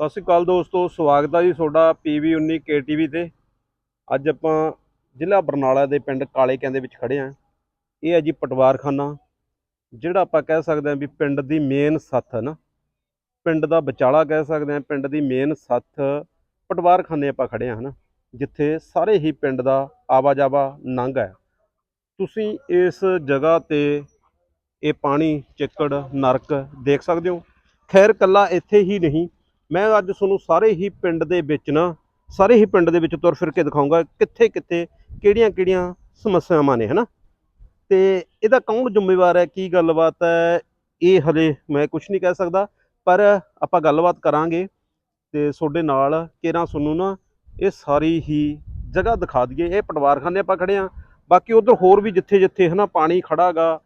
ਸਤਿ ਸ਼੍ਰੀ ਅਕਾਲ ਦੋਸਤੋ, ਸਵਾਗਤ ਹੈ ਜੀ ਤੁਹਾਡਾ PV19 KTV ਤੇ। ਅੱਜ ਆਪਾਂ ਜ਼ਿਲ੍ਹਾ ਬਰਨਾਲਾ ਦੇ ਪਿੰਡ ਕਾਲੇ ਦੇ ਵਿੱਚ ਖੜੇ ਆਂ। ਇਹ ਹੈ ਜੀ ਪਟਵਾਰਖਾਨਾ, ਜਿਹੜਾ ਆਪਾਂ ਕਹਿ ਸਕਦੇ ਹਾਂ ਵੀ ਪਿੰਡ ਦੀ ਮੇਨ ਸੱਥ ਹੈ ਨਾ। ਪਿੰਡ ਦਾ ਵਿਚਾਲਾ ਕਹਿ ਸਕਦੇ ਹਾਂ ਪਿੰਡ ਦੀ ਮੇਨ ਸੱਥ ਪਟਵਾਰਖਾਨੇ ਆਪਾਂ ਖੜੇ ਆਂ ਹਨਾ, ਜਿੱਥੇ ਸਾਰੇ ਹੀ ਪਿੰਡ ਦਾ ਆਵਾਜਾਵਾ ਨੰਗ ਹੈ। ਤੁਸੀਂ ਇਸ ਜਗ੍ਹਾ ਤੇ ਇਹ ਪਾਣੀ, ਚਿੱਕੜ, ਨਰਕ ਦੇਖ ਸਕਦੇ ਹੋ। ਖੈਰ ਕੱਲਾ ਇੱਥੇ ਹੀ ਨਹੀਂ ਮੈਂ ਅੱਜ ਤੁਹਾਨੂੰ ਸਾਰੇ ਹੀ ਪਿੰਡ ਦੇ ਵਿੱਚ ਨਾ, ਸਾਰੇ ਹੀ ਪਿੰਡ ਦੇ ਵਿੱਚ ਤੁਰ ਫਿਰ ਕੇ ਦਿਖਾਉਂਗਾ ਕਿੱਥੇ ਕਿੱਥੇ ਕਿਹੜੀਆਂ ਕਿਹੜੀਆਂ ਸਮੱਸਿਆਵਾਂ ਨੇ, ਹਨਾ? ਤੇ ਇਹਦਾ ਕੌਣ ਜ਼ਿੰਮੇਵਾਰ ਹੈ, ਕੀ ਗੱਲਬਾਤ ਹੈ, ਇਹ ਹਲੇ ਮੈਂ ਕੁਝ ਨਹੀਂ ਕਹਿ ਸਕਦਾ, ਪਰ ਆਪਾਂ ਗੱਲਬਾਤ ਕਰਾਂਗੇ ਤੇ ਤੁਹਾਡੇ ਨਾਲ ਕੇਰਾਂ ਤੁਹਾਨੂੰ ਨਾ ਇਹ ਸਾਰੀ ਹੀ ਜਗ੍ਹਾ ਦਿਖਾ ਦਈਏ। ਇਹ ਪਟਵਾਰਖਾਨੇ ਆਪਾਂ ਖੜੇ ਆ ਬਾਕੀ ਉਧਰ ਹੋਰ ਵੀ ਜਿੱਥੇ ਜਿੱਥੇ, ਹਨਾ, ਪਾਣੀ ਖੜਾਗਾ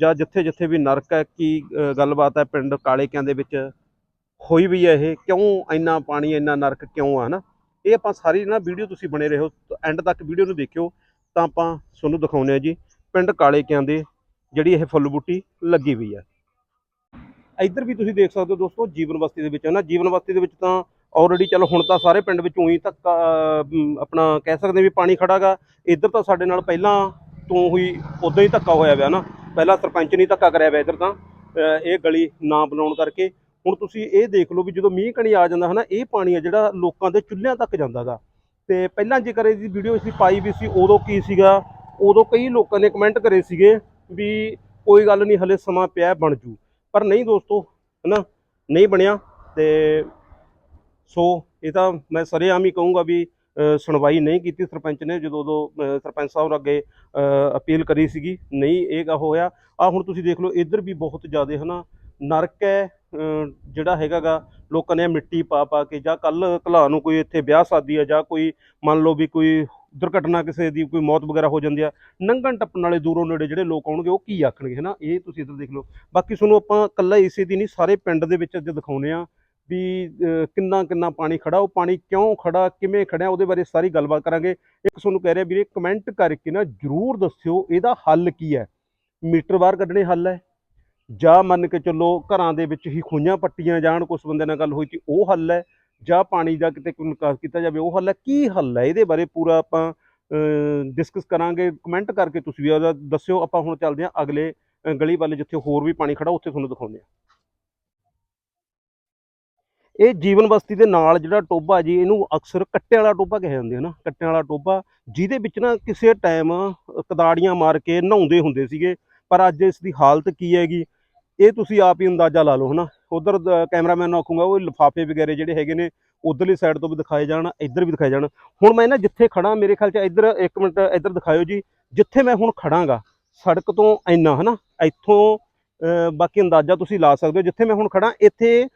ਜਾਂ ਜਿੱਥੇ ਜਿੱਥੇ ਵੀ ਨਰਕ ਹੈ, ਕੀ ਗੱਲਬਾਤ ਹੈ ਪਿੰਡ ਕਾਲੇਕਿਆਂ ਦੇ ਵਿੱਚ ਹੋਈ ਵੀ ਹੈ ਇਹ, ਕਿਉਂ ਇੰਨਾ ਪਾਣੀ, ਇੰਨਾ ਨਰਕ ਕਿਉਂ ਆ ਨਾ ਇਹ ਆਪਾਂ ਸਾਰੀ ਨਾ ਵੀਡੀਓ ਤੁਸੀਂ ਬਣੇ ਰਹੋ ਐਂਡ ਤੱਕ ਵੀਡੀਓ ਨੂੰ ਦੇਖਿਓ, ਤਾਂ ਆਪਾਂ ਤੁਹਾਨੂੰ ਦਿਖਾਉਂਦੇ ਆ ਜੀ, ਪਿੰਡ ਕਾਲੇ ਕਿਆਂ ਦੇ ਜਿਹੜੀ ਇਹ ਫੁੱਲ ਬੂਟੀ ਲੱਗੀ ਹੋਈ ਹੈ ਇੱਧਰ ਵੀ ਤੁਸੀਂ ਦੇਖ ਸਕਦੇ ਹੋ ਦੋਸਤੋ, ਜੀਵਨ ਬਸਤੀ ਦੇ ਵਿੱਚ ਹੈ ਨਾ ਜੀਵਨ ਬਸਤੀ ਦੇ ਵਿੱਚ ਤਾਂ ਆਲਰੇਡੀ ਚਲੋ ਹੁਣ ਤਾਂ ਸਾਰੇ ਪਿੰਡ ਵਿੱਚ ਉਹੀ ਤੱਕ ਆਪਣਾ ਕਹਿ ਸਕਦੇ ਵੀ ਪਾਣੀ ਖੜਾਗਾ ਇੱਧਰ ਤਾਂ ਸਾਡੇ ਨਾਲ ਪਹਿਲਾਂ ਤੋਂ ਹੀ ਉਦਾਂ ਹੀ ਧੱਕਾ ਹੋਇਆ ਹੋਇਆ ਨਾ ਪਹਿਲਾਂ ਸਰਪੰਚ ਨਹੀਂ ਧੱਕਾ ਕਰਿਆ ਹੋਇਆ ਇੱਧਰ ਤਾਂ ਇਹ ਗਲੀ ਨਾ ਬਣਾਉਣ ਕਰਕੇ ਹੁਣ ਤੁਸੀਂ ਇਹ ਦੇਖ ਲਓ ਵੀ ਜਦੋਂ ਮੀਂਹ ਕਣੀ ਆ ਜਾਂਦਾ ਹਨਾ, ਇਹ ਪਾਣੀ ਆ ਜਿਹੜਾ ਲੋਕਾਂ ਦੇ ਚੁੱਲ੍ਹਿਆਂ ਤੱਕ ਜਾਂਦਾਗਾ। ਤੇ ਪਹਿਲਾਂ ਜੇਕਰ ਇਹਦੀ ਵੀਡੀਓ ਅਸੀਂ ਪਾਈ ਵੀ ਸੀ, ਉਦੋਂ ਕੀ ਸੀਗਾ? ਉਦੋਂ ਕਈ ਲੋਕਾਂ ਨੇ ਕਮੈਂਟ ਕਰੇ ਸੀਗੇ ਵੀ ਕੋਈ ਗੱਲ ਨਹੀਂ, ਹਲੇ ਸਮਾਂ ਪਿਆ ਬਣ ਜੂ। ਪਰ ਨਹੀਂ ਦੋਸਤੋ, ਹਨਾ, ਨਹੀਂ ਬਣਿਆ। ਤੇ ਸੋ ਇਹ ਤਾਂ ਮੈਂ ਸਰੇਆਮ ਹੀ ਕਹੂੰਗਾ ਵੀ ਸੁਣਵਾਈ ਨਹੀਂ ਕੀਤੀ ਸਰਪੰਚ ਨੇ, ਜਦੋਂ ਉਦੋਂ ਸਰਪੰਚ ਸਾਹਿਬ ਅੱਗੇ ਅਪੀਲ ਕਰੀ ਸੀਗੀ। ਨਹੀਂ, ਇਹ ਹੋਇਆ। ਆ ਹੁਣ ਤੁਸੀਂ ਦੇਖ ਲਓ, ਇੱਧਰ ਵੀ ਬਹੁਤ ਜ਼ਿਆਦਾ, ਹਨਾ ਨਰਕ ਹੈ ਅ, ਜਿਹੜਾ ਹੈਗਾਗਾ ਲੋਕਾਂ ਨੇ ਮਿੱਟੀ ਪਾ ਪਾ ਕੇ ਜਾਂ ਕੱਲ ਕਲਾ ਨੂੰ ਕੋਈ ਇੱਥੇ ਵਿਆਹ ਸ਼ਾਦੀ ਆ ਜਾਂ ਕੋਈ ਮੰਨ ਲਓ ਵੀ ਕੋਈ ਦੁਰਘਟਨਾ ਕਿਸੇ ਦੀ ਕੋਈ ਮੌਤ ਵਗੈਰਾ ਹੋ ਜਾਂਦੀ ਆ ਨੰਗਣ ਟੱਪਣ ਵਾਲੇ ਦੂਰੋਂ ਨੇੜੇ ਜਿਹੜੇ ਲੋਕ ਆਉਣਗੇ ਉਹ ਕੀ ਆਖਣਗੇ ਹਨਾ? ਇਹ ਤੁਸੀਂ ਇੱਧਰ ਦੇਖ ਲਓ। ਬਾਕੀ ਤੁਹਾਨੂੰ ਆਪਾਂ ਕੱਲਾ ਇਸੇ ਦੀ ਨਹੀਂ ਸਾਰੇ ਪਿੰਡ ਦੇ ਵਿੱਚ ਅੱਜ ਦਿਖਾਉਨੇ ਆ ਵੀ ਕਿੰਨਾ ਕਿੰਨਾ ਪਾਣੀ ਖੜਾ ਉਹ ਪਾਣੀ ਕਿਉਂ ਖੜਾ ਕਿਵੇਂ ਖੜਿਆ ਉਹਦੇ ਬਾਰੇ ਸਾਰੀ ਗੱਲਬਾਤ ਕਰਾਂਗੇ। ਇੱਕ ਤੁਹਾਨੂੰ ਕਹਿ ਰਿਹਾ ਵੀਰੇ ਕਮੈਂਟ ਕਰਕੇ ਨਾ ਜਰੂਰ ਦੱਸਿਓ ਇਹਦਾ ਹੱਲ ਕੀ ਹੈ? ਮੀਟਰ ਬਾਹਰ ਕੱਢਣੇ ਹੱਲ ਹੈ। ਜਾਂ ਮੰਨ ਕੇ ਚੱਲੋ ਘਰਾਂ ਦੇ ਵਿੱਚ ਹੀ ਖੂਹਾਂ ਪੱਟੀਆਂ ਜਾਣ ਕੁਝ ਬੰਦੇ ਨਾਲ ਗੱਲ ਹੋਈ ਸੀ ਉਹ ਹੱਲ ਹੈ, ਜਾਂ ਪਾਣੀ ਦਾ ਕਿਤੇ ਕੋਈ ਨਿਕਾਸ ਕੀਤਾ ਜਾਵੇ, ਉਹ ਹੱਲ ਹੈ, ਕੀ ਹੱਲ ਹੈ? ਇਹਦੇ ਬਾਰੇ ਪੂਰਾ ਆਪਾਂ ਡਿਸਕਸ ਕਰਾਂਗੇ। ਕਮੈਂਟ ਕਰਕੇ ਤੁਸੀਂ ਵੀ ਉਹਦਾ ਦੱਸਿਓ। ਆਪਾਂ ਹੁਣ ਚੱਲਦੇ ਹਾਂ ਅਗਲੇ ਗਲੀ ਵੱਲ, ਜਿੱਥੇ ਹੋਰ ਵੀ ਪਾਣੀ ਖੜਾ ਉੱਥੇ ਤੁਹਾਨੂੰ ਦਿਖਾਉਂਦੇ ਹਾਂ। ਇਹ ਜੀਵਨ ਬਸਤੀ ਦੇ ਨਾਲ ਜਿਹੜਾ ਟੋਬਾ ਜੀ, ਇਹਨੂੰ ਅਕਸਰ ਕੱਟਿਆਂ ਵਾਲਾ ਟੋਬਾ ਕਿਹਾ ਜਾਂਦਾ ਹੈ ਨਾ। ਕੱਟਿਆਂ ਵਾਲਾ ਟੋਬਾ ਜਿਹਦੇ ਵਿੱਚ ਨਾ ਕਿਸੇ ਟਾਈਮ ਕਦਾੜੀਆਂ ਮਾਰ ਕੇ ਨਹਾਉਂਦੇ ਹੁੰਦੇ ਸੀਗੇ। ਪਰ ਅੱਜ ਇਸ ਦੀ ਹਾਲਤ ਕੀ ਹੈਗੀ? ਇਹ ਤੁਸੀਂ ਆਪ ਹੀ ਅੰਦਾਜ਼ਾ ਲਾ ਲਓ, ਹਨਾ? ਉਧਰ ਕੈਮਰਾਮੈਨ ਨੂੰ ਆਖੂੰਗਾ, ਉਹ ਲਿਫਾਫੇ ਵਗੈਰੇ ਜਿਹੜੇ ਹੈਗੇ ਨੇ, ਉਧਰਲੀ ਸਾਈਡ ਤੋਂ ਵੀ ਦਿਖਾਏ ਜਾਣ, ਇੱਧਰ ਵੀ ਦਿਖਾਏ ਜਾਣ। ਹੁਣ ਮੈਂ ਨਾ ਜਿੱਥੇ ਖੜਾ ਮੇਰੇ ਖਿਆਲ 'ਚ ਇੱਧਰ ਇੱਕ ਮਿੰਟ ਇੱਧਰ ਦਿਖਾਇਓ ਜੀ। ਜਿੱਥੇ ਮੈਂ ਹੁਣ ਖੜਾਂਗਾ ਸੜਕ ਤੋਂ ਇੰਨਾ, ਹਨਾ? ਇੱਥੋਂ ਬਾਕੀ ਅੰਦਾਜ਼ਾ ਤੁਸੀਂ ਲਾ ਸਕਦੇ ਹੋ। ਜਿੱਥੇ ਮੈਂ ਹੁਣ ਖੜਾ ਇੱਥੇ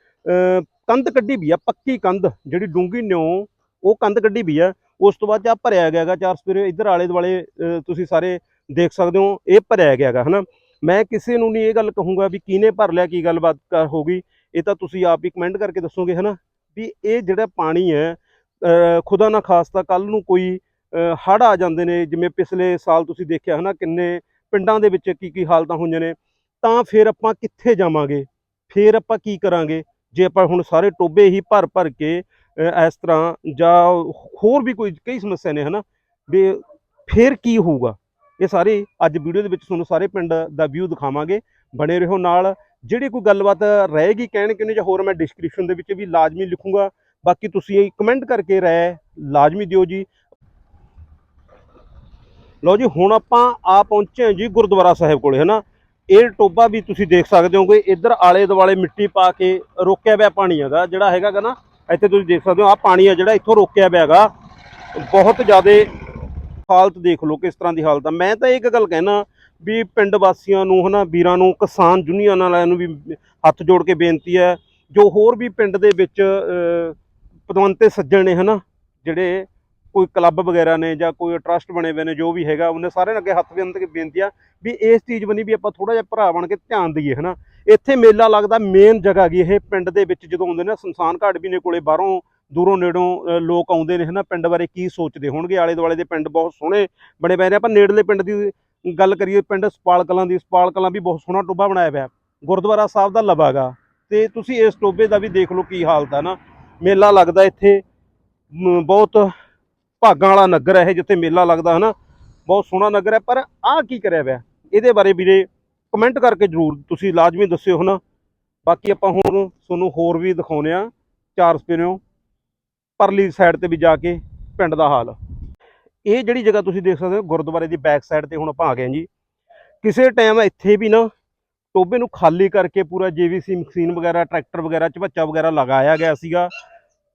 ਕੰਧ ਕੱਢੀ ਵੀ ਆ, ਪੱਕੀ ਕੰਧ, ਜਿਹੜੀ ਡੂੰਗੀ ਨਿਉ ਉਹ ਕੰਧ ਕੱਢੀ ਵੀ ਆ। ਉਸ ਤੋਂ ਬਾਅਦ ਆ ਭਰਿਆ ਗਿਆ ਗਾ ਚਾਰ ਸਪੇਰੇ, ਇੱਧਰ ਆਲੇ ਦੁਆਲੇ ਤੁਸੀਂ ਸਾਰੇ ਦੇਖ ਸਕਦੇ ਹੋ, ਇਹ ਭਰਿਆ ਗਿਆ ਗਾ ਹਨਾ? ਮੈਂ ਕਿਸੇ ਨੂੰ ਨਹੀਂ ਇਹ ਗੱਲ ਕਹੂੰਗਾ ਵੀ ਕਿਹਨੇ ਭਰ ਲਿਆ, ਕੀ ਗੱਲਬਾਤ ਕਰ ਹੋ ਗਈ। ਇਹ ਤਾਂ ਤੁਸੀਂ ਆਪ ਹੀ ਕਮੈਂਟ ਕਰਕੇ ਦੱਸੋਗੇ, ਹਨਾ? ਵੀ ਇਹ ਜਿਹੜਾ ਪਾਣੀ ਹੈ ਖੁਦਾ ਨਾ ਖਾਸਤਾ ਕੱਲ ਨੂੰ ਕੋਈ ਹੜ ਆ ਜਾਂਦੇ ਨੇ, ਜਿਵੇਂ ਪਿਛਲੇ ਸਾਲ ਤੁਸੀਂ ਦੇਖਿਆ, ਹਨਾ? ਕਿੰਨੇ ਪਿੰਡਾਂ ਦੇ ਵਿੱਚ ਕੀ ਕੀ ਹਾਲਤਾਂ ਹੋਈਆਂ ਨੇ। ਤਾਂ ਫਿਰ ਆਪਾਂ ਕਿੱਥੇ ਜਾਵਾਂਗੇ? ਫਿਰ ਆਪਾਂ ਕੀ ਕਰਾਂਗੇ? ਜੇ ਆਪਾਂ ਹੁਣ ਸਾਰੇ ਟੋਬੇ ਹੀ ਭਰ ਭਰ ਕੇ ਇਸ ਤਰ੍ਹਾਂ ਜਾਂ ਹੋਰ ਵੀ ਕੋਈ ਕਈ ਸਮੱਸਿਆ ਨੇ, ਹਨਾ? ਵੀ ਫਿਰ ਕੀ ਹੋਊਗਾ? ਇਹ ਸਾਰੇ ਅੱਜ ਵੀਡੀਓ ਦੇ ਵਿੱਚ ਤੁਹਾਨੂੰ ਸਾਰੇ ਪਿੰਡ ਦਾ ਵਿਊ ਦਿਖਾਵਾਂਗੇ। ਬਣੇ ਰਹੋ ਨਾਲ। ਜਿਹੜੀ ਕੋਈ ਗੱਲਬਾਤ ਰਹੇਗੀ ਕਹਿਣ ਕਿਨੇ ਜਾਂ ਹੋਰ ਮੈਂ ਡਿਸਕ੍ਰਿਪਸ਼ਨ ਦੇ ਵਿੱਚ ਵੀ ਲਾਜ਼ਮੀ ਲਿਖੂੰਗਾ। ਬਾਕੀ ਤੁਸੀਂ ਕਮੈਂਟ ਕਰਕੇ ਰਾਏ ਲਾਜ਼ਮੀ ਦਿਓ ਜੀ। ਲਓ ਜੀ, ਹੁਣ ਆਪਾਂ ਆ ਪਹੁੰਚੇ ਹਾਂ ਜੀ ਗੁਰਦੁਆਰਾ ਸਾਹਿਬ ਕੋਲੇ ਨਾ ਇਹ ਟੋਬਾ ਵੀ ਤੁਸੀਂ ਦੇਖ ਸਕਦੇ ਹੋ ਕਿ ਇੱਧਰ ਆਲੇ ਦੁਆਲੇ ਮਿੱਟੀ ਪਾ ਕੇ ਰੋਕਿਆ ਹੋਇਆ ਪਾਣੀ ਹੈਗਾ, ਜਿਹੜਾ ਹੈਗਾ ਨਾ, ਇੱਥੇ ਤੁਸੀਂ ਦੇਖ ਸਕਦੇ ਹੋ ਆ ਪਾਣੀ ਆ ਜਿਹੜਾ ਇੱਥੋਂ ਰੋਕਿਆ ਹੋਇਆ ਹੈਗਾ। ਬਹੁਤ ਜ਼ਿਆਦਾ ਹਾਲਤ ਦੇਖ ਲਓ ਕਿਸ ਤਰ੍ਹਾਂ ਦੀ ਹਾਲਤ ਆ। ਮੈਂ ਤਾਂ ਇੱਕ ਗੱਲ ਕਹਿਣਾ ਵੀ ਪਿੰਡ ਵਾਸੀਆਂ ਨੂੰ ਹਨਾ ਵੀਰਾਂ ਨੂੰ ਕਿਸਾਨ ਯੂਨੀਅਨ ਵਾਲਿਆਂ ਨੂੰ ਵੀ ਹੱਥ ਜੋੜ ਕੇ ਬੇਨਤੀ ਹੈ ਜੋ ਹੋਰ ਵੀ ਪਿੰਡ ਦੇ ਵਿੱਚ ਅਹ, ਪਦਵੰਤੇ ਸੱਜਣ ਨੇ ਹਨਾ ਜਿਹੜੇ ਕੋਈ ਕਲੱਬ ਵਗੈਰਾ ਨੇ ਜਾਂ ਕੋਈ ਟਰਸਟ ਬਣੇ ਹੋਏ ਨੇ ਜੋ ਵੀ ਹੈਗਾ ਉਹਨੇ ਸਾਰਿਆਂ ਅੱਗੇ ਹੱਥ ਬੰਨ ਕੇ ਬੇਨਤੀ ਆ ਵੀ ਇਸ ਚੀਜ਼ ਬਣੀ ਵੀ ਆਪਾਂ ਥੋੜਾ ਜਿਹਾ ਭਰਾ ਬਣ ਕੇ ਧਿਆਨ ਦਈਏ ਹਨਾ। ਇੱਥੇ ਮੇਲਾ ਲੱਗਦਾ ਮੇਨ ਜਗ੍ਹਾ ਗਈ ਇਹ ਪਿੰਡ ਦੇ ਵਿੱਚ ਜਦੋਂ ਆਉਂਦੇ ਨੇ ਸ਼ਮਸ਼ਾਨ ਘਾਟ ਵੀ ਨੇ ਕੋਲੇ ਬਾਹਰੋਂ ਦੂਰੋਂ ਨੇੜੋਂ ਲੋਕ ਆਉਂਦੇ ਨੇ ਹਨਾ, ਪਿੰਡ ਬਾਰੇ ਕੀ ਸੋਚਦੇ ਹੋਣਗੇ? ਆਲੇ ਦੁਆਲੇ ਦੇ ਪਿੰਡ ਬਹੁਤ ਸੋਹਣੇ ਬਣੇ ਪਏ ਨੇ। ਆਪਾਂ ਨੇੜਲੇ ਪਿੰਡ ਦੀ ਗੱਲ ਕਰੀਏ, ਪਿੰਡ ਸਪਾਲ ਕਲਾਂ ਦੀ ਸਪਾਲ ਕਲਾਂ ਵੀ ਬਹੁਤ ਸੋਹਣਾ ਟੋਬਾ ਬਣਾਇਆ ਹੋਇਆ। ਗੁਰਦੁਆਰਾ ਸਾਹਿਬ ਦਾ ਲਵਾਗਾ ਤੇ ਤੁਸੀਂ ਇਸ ਟੋਬੇ ਦਾ ਵੀ ਦੇਖ ਲਓ ਕੀ ਹਾਲਤ ਹੈ ਨਾ। ਮੇਲਾ ਲੱਗਦਾ ਇੱਥੇ। ਬਹੁਤ ਭਾਗਾਂ ਵਾਲਾ ਨਗਰ ਹੈ ਇਹ, ਜਿੱਥੇ ਮੇਲਾ ਲੱਗਦਾ ਹਨਾ। ਬਹੁਤ ਸੋਹਣਾ ਨਗਰ ਹੈ। ਪਰ ਆਹ ਕੀ ਕਰਿਆ ਹੋਇਆ? ਇਹਦੇ ਬਾਰੇ ਵੀਰੇ ਕਮੈਂਟ ਕਰਕੇ ਜਰੂਰ ਤੁਸੀਂ ਲਾਜ਼ਮੀ ਦੱਸਿਓ ਹਨਾ। ਬਾਕੀ ਆਪਾਂ ਹੁਣ ਤੁਹਾਨੂੰ ਹੋਰ ਵੀ ਦਿਖਾਉਨੇ ਆ ਚਾਰ ਸਪਿਨਿਓ ਪਰਲੀ ਸਾਈਡ ਤੇ ਵੀ ਜਾ ਕੇ ਪਿੰਡ ਦਾ ਹਾਲ। ਇਹ ਜਿਹੜੀ ਜਗ੍ਹਾ ਤੁਸੀਂ ਦੇਖ ਸਕਦੇ ਹੋ, ਗੁਰਦੁਆਰੇ ਦੀ ਬੈਕ ਸਾਈਡ ਤੇ ਹੁਣ ਆਪਾਂ ਆ ਗਏ ਜੀ। ਕਿਸੇ ਟਾਈਮ ਇੱਥੇ ਵੀ ਨਾ ਟੋਬੇ ਨੂੰ ਖਾਲੀ ਕਰਕੇ ਪੂਰਾ ਜੀਵੀਸੀ ਮਸ਼ੀਨ ਵਗੈਰਾ ਟਰੈਕਟਰ ਵਗੈਰਾ ਝਵੱਚਾ ਵਗੈਰਾ ਲਗਾਇਆ ਗਿਆ ਸੀਗਾ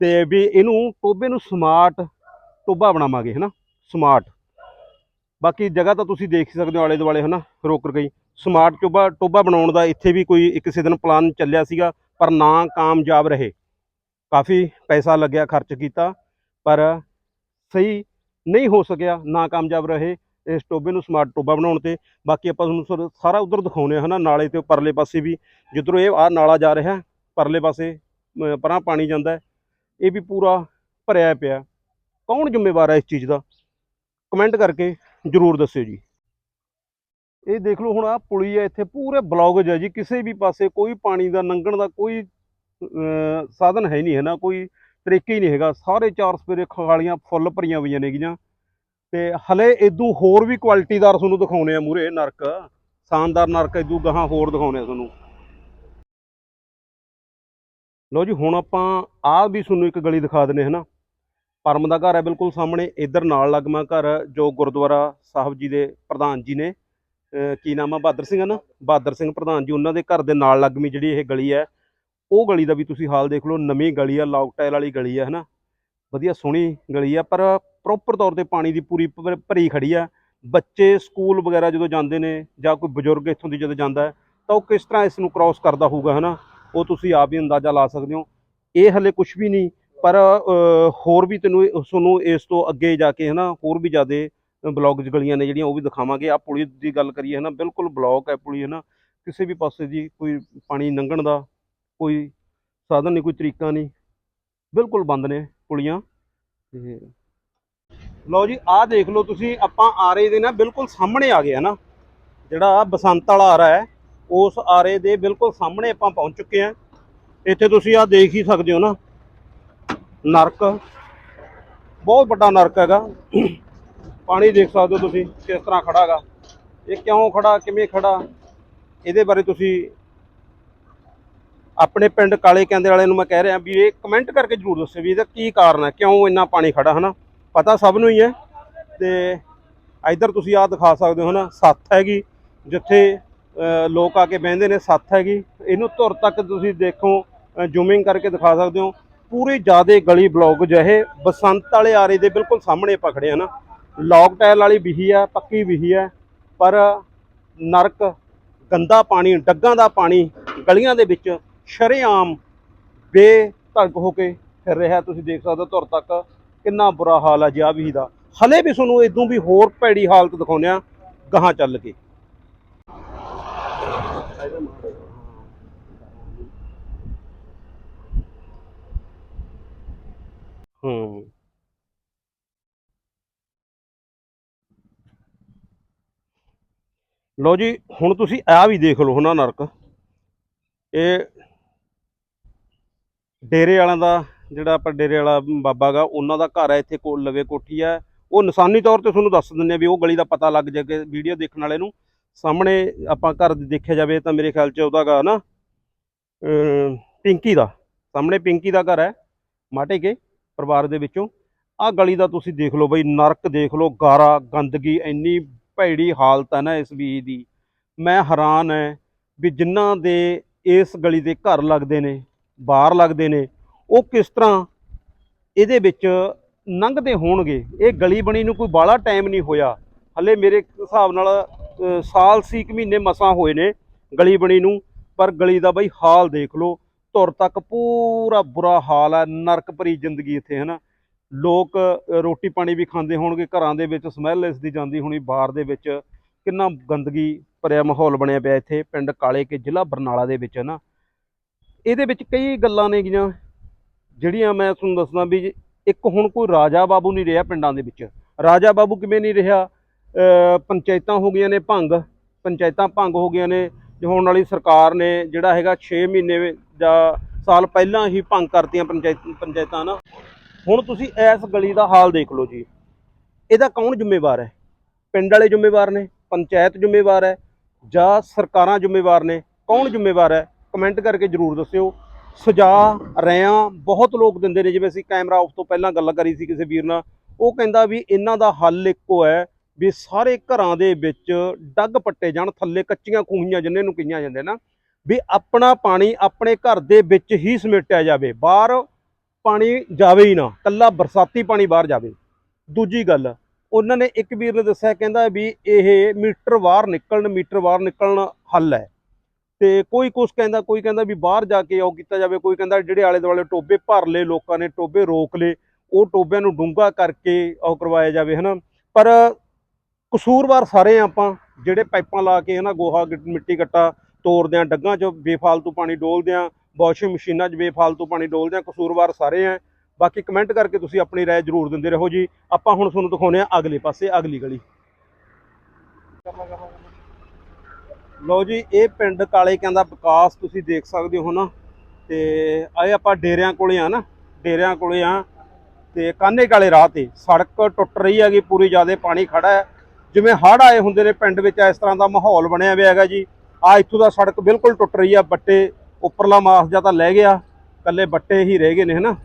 ਤੇ ਵੀ ਇਹਨੂੰ ਟੋਬੇ ਨੂੰ ਸਮਾਰਟ ਟੋਬਾ ਬਣਾਵਾਂਗੇ, ਹਨਾ? ਸਮਾਰਟ ਬਾਕੀ ਜਗ੍ਹਾ ਤਾਂ ਤੁਸੀਂ ਦੇਖ ਹੀ ਸਕਦੇ ਹੋ ਆਲੇ ਦੁਆਲੇ ਹਨਾ? ਰੋਕਰ ਗਈ ਸਮਾਰਟ ਟੋਬਾ ਟੋਬਾ ਬਣਾਉਣ ਦਾ ਇੱਥੇ ਵੀ ਕੋਈ ਕਿਸੇ ਦਿਨ ਪਲਾਨ ਚੱਲਿਆ ਸੀਗਾ, ਪਰ ਨਾ ਕਾਮਯਾਬ ਰਹੇ। ਕਾਫੀ ਪੈਸਾ ਲੱਗਿਆ, ਖਰਚ ਕੀਤਾ, ਪਰ ਸਹੀ ਨਹੀਂ ਹੋ ਸਕਿਆ, ਨਾ ਕਾਮਯਾਬ ਰਹੇ ਇਸ ਟੋਬੇ ਨੂੰ ਸਮਾਰਟ ਟੋਬਾ ਬਣਾਉਣ ਤੇ। ਬਾਕੀ ਆਪਾਂ ਤੁਹਾਨੂੰ ਸਰ- ਸਾਰਾ ਉਧਰ ਦਿਖਾਉਨੇ ਆ ਹਨਾ, ਨਾਲੇ ਤੇ ਪਰਲੇ ਪਾਸੇ ਵੀ। ਜਿੱਧਰੋਂ ਇਹ ਆ ਨਾਲਾ ਜਾ ਰਿਹਾ, ਪਰਲੇ ਪਾਸੇ ਪਰਾਂ ਪਾਣੀ ਜਾਂਦਾ ਇਹ ਵੀ ਪੂਰਾ ਭਰਿਆ ਪਿਆ। ਕੌਣ ਜ਼ਿੰਮੇਵਾਰ ਹੈ ਇਸ ਚੀਜ਼ ਦਾ? ਕਮੈਂਟ ਕਰਕੇ ਜਰੂਰ ਦੱਸਿਓ ਜੀ। ਇਹ ਦੇਖ ਲਓ ਹੁਣ ਆ ਪੁਲੀ ਹੈ, ਇੱਥੇ ਪੂਰੇ ਬਲੌਗਜ ਹੈ ਜੀ। ਕਿਸੇ ਵੀ ਪਾਸੇ ਕੋਈ ਪਾਣੀ ਦਾ ਲੰਘਣ ਦਾ ਕੋਈ ਸਾਧਨ ਹੈ ਨਹੀਂ, ਹੈ ਨਾ, ਕੋਈ ਤਰੀਕੇ ਹੀ ਨਹੀਂ ਹੈਗਾ। ਸਾਰੇ ਚਾਰ ਸਪੇਰੇ ਖਾਲੀਆਂ ਫੁੱਲ ਭਰੀਆਂ ਹੋਈਆਂ ਨੇਗੀਆਂ ਤੇ ਹਲੇ ਇਦੋਂ ਹੋਰ ਵੀ ਕੁਆਲਿਟੀਦਾਰ ਤੁਹਾਨੂੰ ਦਿਖਾਉਣੇ ਆ ਮੂਰੇ ਨਰਕ। ਸ਼ਾਨਦਾਰ ਨਰਕ ਇਦੋਂ ਗਾਹਾਂ ਹੋਰ ਦਿਖਾਉਣੇ ਆ ਤੁਹਾਨੂੰ। ਲਓ ਜੀ, ਹੁਣ ਆਪਾਂ ਆਹ ਵੀ ਤੁਹਾਨੂੰ ਇੱਕ ਗਲੀ ਦਿਖਾ ਦਿੰਨੇ ਹਨਾ ਪਰਮ ਦਾ ਘਰ ਹੈ ਬਿਲਕੁਲ ਸਾਹਮਣੇ, ਇਧਰ ਨਾਲ ਲੱਗਮਾ ਘਰ ਜੋ ਗੁਰਦੁਆਰਾ ਸਾਹਿਬ ਜੀ ਦੇ ਪ੍ਰਧਾਨ ਜੀ ਨੇ। ਕੀ ਨਾਮ ਆ? ਬਹਾਦਰ ਸਿੰਘ, ਹੈ ਨਾ? ਬਹਾਦਰ ਸਿੰਘ ਪ੍ਰਧਾਨ ਜੀ, ਉਹਨਾਂ ਦੇ ਘਰ ਦੇ ਨਾਲ ਲੱਗਮੀ ਜਿਹੜੀ ਇਹ ਗਲੀ ਹੈ ਉਹ ਗਲੀ ਦਾ ਵੀ ਤੁਸੀਂ ਹਾਲ ਦੇਖ ਲਓ, ਨਵੀਂ ਗਲੀ ਆ ਲੌਕ ਟਾਇਲ ਵਾਲੀ ਗਲੀ ਆ, ਹਨਾ। ਵਧੀਆ ਸੋਹਣੀ ਗਲੀ ਆ, ਪਰ ਪ੍ਰੋਪਰ ਤੌਰ ਤੇ ਪਾਣੀ ਦੀ ਪੂਰੀ ਭਰ- ਭਰੀ ਖੜੀ ਆ। ਬੱਚੇ ਸਕੂਲ ਵਗੈਰਾ ਜਦੋਂ ਜਾਂਦੇ ਨੇ ਜਾਂ ਕੋਈ ਬਜ਼ੁਰਗ ਇੱਥੋਂ ਦੀ ਜਦੋਂ ਜਾਂਦਾ ਤਾਂ ਉਹ ਕਿਸ ਤਰ੍ਹਾਂ ਇਸ ਨੂੰ ਕ੍ਰਾਸ ਕਰਦਾ ਹੋਊਗਾ, ਹਨਾ। ਉਹ ਤੁਸੀਂ ਆਪ ਹੀ ਅੰਦਾਜ਼ਾ ਲਾ ਸਕਦੇ ਹੋ। ਇਹ ਹਲੇ ਕੁਝ ਵੀ ਨਹੀਂ, ਪਰ ਹੋਰ ਵੀ ਤੈਨੂੰ ਤੁਹਾਨੂੰ ਇਸ ਤੋਂ ਅੱਗੇ ਜਾ ਕੇ, ਹਨਾ, ਹੋਰ ਵੀ ਜ਼ਿਆਦਾ ਬਲੌਗਸ ਗਲੀਆਂ ਨੇ ਜਿਹੜੀਆਂ, ਉਹ ਵੀ ਦਿਖਾਵਾਂਗੇ। ਆ ਪੁਲੀ ਦੀ ਗੱਲ ਕਰੀਏ, ਹਨਾ, ਬਿਲਕੁਲ ਬਲੌਕ ਹੈ ਪੁਲੀ, ਹਨਾ। ਕਿਸੇ ਵੀ ਪਾਸੇ ਦੀ ਕੋਈ ਪਾਣੀ ਲੰਘਣ ਦਾ ਕੋਈ ਸਾਧਨ ਨਹੀਂ, ਕੋਈ ਤਰੀਕਾ ਨਹੀਂ। ਬਿਲਕੁਲ ਬੰਦ ਨੇ ਪੁਲੀਆਂ। ਤੇ ਲਓ ਜੀ, ਆਹ ਦੇਖ ਲਓ ਤੁਸੀਂ, ਆਪਾਂ ਆਰੇ ਦੇ ਨਾ ਬਿਲਕੁਲ ਸਾਹਮਣੇ ਆ ਗਏ ਆ ਨਾ। ਜਿਹੜਾ ਬਸੰਤ ਵਾਲਾ ਆਰਾ ਹੈ, ਉਸ ਆਰੇ ਦੇ ਬਿਲਕੁਲ ਸਾਹਮਣੇ ਆਪਾਂ ਪਹੁੰਚ ਚੁੱਕੇ ਆ ਇੱਥੇ ਤੁਸੀਂ ਆਹ ਦੇਖ ਹੀ ਸਕਦੇ ਹੋ ਨਾ, ਨਰਕ। ਬਹੁਤ ਵੱਡਾ ਨਰਕ ਹੈਗਾ। ਪਾਣੀ ਦੇਖ ਸਕਦੇ ਹੋ ਤੁਸੀਂ, ਕਿਸ ਤਰ੍ਹਾਂ ਖੜਾ ਹੈਗਾ ਇਹ ਕਿਉਂ ਖੜਾ ਕਿਵੇਂ ਖੜਾ ਇਹਦੇ ਬਾਰੇ ਤੁਸੀਂ ਆਪਣੇ ਪਿੰਡ ਕਾਲੇ ਕਹਿੰਦੇ ਵਾਲੇ ਨੂੰ ਮੈਂ ਕਹਿ ਰਿਹਾ ਵੀ ਇਹ ਕਮੈਂਟ ਕਰਕੇ ਜਰੂਰ ਦੱਸਿਓ ਵੀ ਇਹਦਾ ਕੀ ਕਾਰਨ ਹੈ, ਕਿਉਂ ਇੰਨਾ ਪਾਣੀ ਖੜਾ, ਹਨਾ? ਪਤਾ ਸਭ ਨੂੰ ਹੀ ਹੈ ਤੇ ਇਧਰ ਤੁਸੀਂ ਆਹ ਦਿਖਾ ਸਕਦੇ ਹੋ ਨਾ ਸੱਥ ਹੈਗੀ, ਜਿੱਥੇ ਲੋਕ ਆ ਕੇ ਬਹਿੰਦੇ ਨੇ, ਸੱਥ ਹੈਗੀ। ਇਹਨੂੰ ਧੁਰ ਤੱਕ ਤੁਸੀਂ ਦੇਖੋ ਜ਼ੂਮਿੰਗ ਕਰਕੇ ਦਿਖਾ ਸਕਦੇ ਹੋ। ਪੂਰੀ ਜਿਆਦੇ ਗਲੀ ਬਲੌਗ ਜਿਹੇ, ਬਸੰਤ ਵਾਲੇ ਆਰੇ ਦੇ ਬਿਲਕੁਲ ਸਾਹਮਣੇ ਆਪਾਂ ਖੜੇ ਨਾ ਲੌਕ ਟਾਇਲ ਵਾਲੀ ਵਿਹੀ ਆ, ਪੱਕੀ ਵਿਹੀ ਆ, ਪਰ ਨਰਕ, ਗੰਦਾ ਪਾਣੀ, ਡੱਗਾਂ ਦਾ ਪਾਣੀ, ਗਲੀਆਂ ਦੇ ਵਿੱਚ ਸ਼ਰੇਆਮ ਬੇਧੜਕ ਹੋ ਕੇ ਫਿਰ ਰਿਹਾ। ਤੁਸੀਂ ਦੇਖ ਸਕਦੇ ਹੋ ਧੁਰ ਤੱਕ ਕਿੰਨਾ ਬੁਰਾ ਹਾਲ ਆ, ਜਿਆ ਵੀ ਦਾ ਹਲੇ ਵੀ ਤੁਹਾਨੂੰ ਇਦੋਂ ਵੀ ਹੋਰ ਭੈੜੀ ਹਾਲਤ ਦਿਖਾਉਂਦੇ ਆ ਗਾਹਾਂ ਚੱਲ ਕੇ। ਹੂੰ। ਲਓ ਜੀ, ਹੁਣ ਤੁਸੀਂ ਆ ਵੀ ਦੇਖ ਲਓ ਹਨਾ ਨਰਕ। ਇਹ ਡੇਰੇ ਵਾਲਿਆਂ ਦਾ ਜਿਹੜਾ ਆਪਾਂ ਡੇਰੇ ਵਾਲਾ ਬਾਬਾ ਗਾ, ਉਹਨਾਂ ਦਾ ਘਰ ਹੈ, ਇੱਥੇ ਕੋਲ ਲਵੇ ਕੋਠੀ ਹੈ। ਉਹ ਨਿਸ਼ਾਨੀ ਤੌਰ ਤੇ ਤੁਹਾਨੂੰ ਦੱਸ ਦਿੰਦੇ ਆ ਵੀ ਉਹ ਗਲੀ ਦਾ ਪਤਾ ਲੱਗ ਜਾਏ ਵੀਡੀਓ ਦੇਖਣ ਵਾਲੇ ਨੂੰ। ਸਾਹਮਣੇ ਆਪਾਂ ਘਰ ਦੇਖਿਆ ਜਾਵੇ ਤਾਂ ਮੇਰੇ ਖਿਆਲ ਚ ਉਹਦਾ ਗਾ ਨਾ ਪਿੰਕੀ ਦਾ। ਸਾਹਮਣੇ ਪਿੰਕੀ ਦਾ ਘਰ ਹੈ, ਮਾਟੇ ਕੇ ਪਰਿਵਾਰ ਦੇ ਵਿੱਚੋਂ। ਆਹ ਗਲੀ ਦਾ ਤੁਸੀਂ ਦੇਖ ਲਓ ਬਈ, ਨਰਕ ਦੇਖ ਲਓ, ਗਾਰਾ, ਗੰਦਗੀ, ਇੰਨੀ ਭੈੜੀ ਹਾਲਤ ਹੈ ਨਾ ਇਸ ਵੀ ਦੀ। ਮੈਂ ਹੈਰਾਨ ਹੈ ਵੀ ਜਿਨ੍ਹਾਂ ਦੇ ਇਸ ਗਲੀ ਦੇ ਘਰ ਲੱਗਦੇ ਨੇ ਬਾਹਰ ਲੱਗਦੇ ਨੇ, ਉਹ ਕਿਸ ਤਰ੍ਹਾਂ ਇਹਦੇ ਵਿੱਚ ਲੰਘਦੇ ਹੋਣਗੇ? ਇਹ ਗਲੀ ਬਣੀ ਨੂੰ ਕੋਈ ਬਾਹਲਾ ਟਾਈਮ ਨਹੀਂ ਹੋਇਆ। ਹਲੇ ਮੇਰੇ ਹਿਸਾਬ ਨਾਲ ਸਾਲ ਸੀ ਇੱਕ ਮਹੀਨੇ ਮਸਾਂ ਹੋਏ ਨੇ ਗਲੀ ਬਣੀ ਨੂੰ, ਪਰ ਗਲੀ ਦਾ ਬਈ ਹਾਲ ਦੇਖ ਲਓ। ਧੁਰ ਤੱਕ ਪੂਰਾ ਬੁਰਾ ਹਾਲ ਹੈ ਨਰਕ ਭਰੀ ਜ਼ਿੰਦਗੀ ਇੱਥੇ, ਹਨਾ? ਲੋਕ ਰੋਟੀ ਪਾਣੀ ਵੀ ਖਾਂਦੇ ਹੋਣਗੇ, ਘਰਾਂ ਦੇ ਵਿੱਚ ਸਮੈਲ ਇਸ ਦੀ ਜਾਂਦੀ ਹੋਣੀ, ਬਾਹਰ ਦੇ ਵਿੱਚ। ਕਿੰਨਾ ਗੰਦਗੀ ਭਰਿਆ ਮਾਹੌਲ ਬਣਿਆ ਪਿਆ ਇੱਥੇ, ਪਿੰਡ ਕਾਲੇ ਕੇ ਜ਼ਿਲ੍ਹਾ ਬਰਨਾਲਾ ਦੇ ਵਿੱਚ ਨਾ ਇਹਦੇ ਵਿੱਚ ਕਈ ਗੱਲਾਂ ਨੇਗੀਆਂ ਜਿਹੜੀਆਂ ਮੈਂ ਤੁਹਾਨੂੰ ਦੱਸਦਾ ਵੀ ਜੀ, ਇੱਕ ਹੁਣ ਕੋਈ ਰਾਜਾ ਬਾਬੂ ਨਹੀਂ ਰਿਹਾ ਪਿੰਡਾਂ ਦੇ ਵਿੱਚ। ਰਾਜਾ ਬਾਬੂ ਕਿਵੇਂ ਨਹੀਂ ਰਿਹਾ? ਪੰਚਾਇਤਾਂ ਹੋ ਗਈਆਂ ਨੇ ਭੰਗ ਪੰਚਾਇਤਾਂ ਭੰਗ ਹੋ ਗਈਆਂ ਨੇ ਹੁਣ ਵਾਲੀ ਸਰਕਾਰ ਨੇ ਜਿਹੜਾ ਹੈਗਾ 6 ਮਹੀਨੇ ਜਾਂ ਸਾਲ ਪਹਿਲਾਂ ਹੀ ਭੰਗ ਕਰਤੀਆਂ ਪੰਚਾਇਤ ਪੰਚਾਇਤਾਂ ਨਾ। ਹੁਣ ਤੁਸੀਂ ਇਸ ਗਲੀ ਦਾ ਹਾਲ ਦੇਖ ਲਓ ਜੀ। ਇਹਦਾ ਕੌਣ ਜ਼ਿੰਮੇਵਾਰ ਹੈ? ਪਿੰਡ ਵਾਲੇ ਜ਼ਿੰਮੇਵਾਰ ਨੇ ਪੰਚਾਇਤ ਜ਼ਿੰਮੇਵਾਰ ਹੈ ਜਾਂ ਸਰਕਾਰਾਂ ਜ਼ਿੰਮੇਵਾਰ ਨੇ? ਕੌਣ ਜ਼ਿੰਮੇਵਾਰ ਹੈ? ਕਮੈਂਟ ਕਰਕੇ ਜਰੂਰ ਦੱਸਿਓ। ਸੁਝਾਅ ਰਿਆਂ, ਬਹੁਤ ਲੋਕ ਦਿੰਦੇ ਨੇ, ਜਿਵੇਂ ਅਸੀਂ ਕੈਮਰਾ ਆਫ ਤੋਂ ਪਹਿਲਾਂ ਗੱਲ ਕਰੀ ਸੀ ਕਿਸੇ ਵੀਰ ਨਾਲ। ਉਹ ਕਹਿੰਦਾ ਵੀ ਇਹਨਾਂ ਦਾ ਹੱਲ ਇੱਕੋ ਹੈ ਵੀ ਸਾਰੇ ਘਰਾਂ ਦੇ ਵਿੱਚ ਡੱਗ ਪੱਟੇ ਜਾਣ, ਥੱਲੇ ਕੱਚੀਆਂ ਖੂਹੀਆਂ ਜਿੰਨੇ ਨੂੰ ਕਹੀਆਂ ਜਾਂਦੇ ਨਾ, ਵੀ ਆਪਣਾ ਪਾਣੀ ਆਪਣੇ ਘਰ ਦੇ ਵਿੱਚ ਹੀ ਸਮੇਟਿਆ ਜਾਵੇ, ਬਾਹਰ ਪਾਣੀ ਜਾਵੇ ਹੀ ਨਾ ਕੱਲਾ ਬਰਸਾਤੀ ਪਾਣੀ ਬਾਹਰ ਜਾਵੇ। ਦੂਜੀ ਗੱਲ, ਉਹਨਾਂ ਨੇ ਇੱਕ ਵੀਰ ਨੇ ਦੱਸਿਆ, ਕਹਿੰਦਾ ਵੀ ਇਹ ਮੀਟਰ ਬਾਹਰ ਨਿਕਲਣ, ਮੀਟਰ ਬਾਹਰ ਨਿਕਲਣ ਹੱਲ ਹੈ। ਤੇ ਕੋਈ ਕੁਛ ਕਹਿੰਦਾ ਕੋਈ ਕਹਿੰਦਾ ਵੀ ਬਾਹਰ ਜਾ ਕੇ ਉਹ ਕੀਤਾ ਜਾਵੇ ਕੋਈ ਕਹਿੰਦਾ ਜਿਹੜੇ ਆਲੇ ਦੁਆਲੇ ਟੋਬੇ ਭਰ ਲਏ ਲੋਕਾਂ ਨੇ ਟੋਬੇ ਰੋਕ ਲਏ ਉਹ ਟੋਬਿਆਂ ਨੂੰ ਡੂੰਘਾ ਕਰਕੇ ਉਹ ਕਰਵਾਇਆ ਜਾਵੇ ਹਨਾ ਪਰ ਕਸੂਰਵਾਰ ਸਾਰੇ ਆ ਆਪਾਂ ਜਿਹੜੇ ਪਾਈਪਾਂ ਲਾ ਕੇ ਹਨਾ ਗੋਹਾ ਗਿ- ਮਿੱਟੀ ਕੱਟਾ ਤੋੜਦੇ ਆ ਡੱਗਾਂ 'ਚ ਬੇਫਾਲਤੂ ਪਾਣੀ ਡੋਲਦੇ ਆ ਵਾਸ਼ਿੰਗ ਮਸ਼ੀਨਾਂ 'ਚ ਬੇਫਾਲਤੂ ਪਾਣੀ ਡੋਲਦੇ ਆ ਕਸੂਰਵਾਰ ਸਾਰੇ ਆ ਬਾਕੀ ਕਮੈਂਟ ਕਰਕੇ ਤੁਸੀਂ ਆਪਣੀ رائے ਜ਼ਰੂਰ ਦਿੰਦੇ ਰਹੋ ਜੀ ਆਪਾਂ ਹੁਣ ਤੁਹਾਨੂੰ ਦਿਖਾਉਂਦੇ ਆ ਅਗਲੇ ਪਾਸੇ ਅਗਲੀ ਗਲੀ ਲਓ ਜੀ, ਇਹ ਪਿੰਡ ਕਾਲੇ ਕਹਿੰਦਾ ਵਿਕਾਸ ਤੁਸੀਂ ਦੇਖ ਸਕਦੇ ਹੋ ਨਾ। ਤੇ ਆਏ ਆਪਾਂ ਡੇਰਿਆਂ ਕੋਲੇ ਆ ਨਾ, ਡੇਰਿਆਂ ਕੋਲੇ ਆ। ਤੇ ਕਾਨੇ ਕਾਲੇ ਰਾਹ ਤੇ ਸੜਕ ਟੁੱਟ ਰਹੀ ਹੈਗੀ, ਪੂਰੀ ਜ਼ਿਆਦਾ ਪਾਣੀ ਖੜਾ ਹੈ। ਜਿਵੇਂ ਹੜ੍ਹ ਆਏ ਹੁੰਦੇ ਨੇ ਪਿੰਡ ਵਿੱਚ, ਇਸ ਤਰ੍ਹਾਂ ਦਾ ਮਾਹੌਲ ਬਣਿਆ ਹੋਇਆ ਹੈਗਾ ਜੀ। ਆ ਇੱਥੋਂ ਦਾ ਸੜਕ ਬਿਲਕੁਲ ਟੁੱਟ ਰਹੀ ਆ, ਬੱਟੇ ਉੱਪਰਲਾ ਮਾਸ ਜਾਂ ਤਾਂ ਲੈ ਗਿਆ ਕੱਲੇ ਬੱਟੇ ਹੀ ਰਹਿ ਗਏ ਨੇ, ਹਨਾ।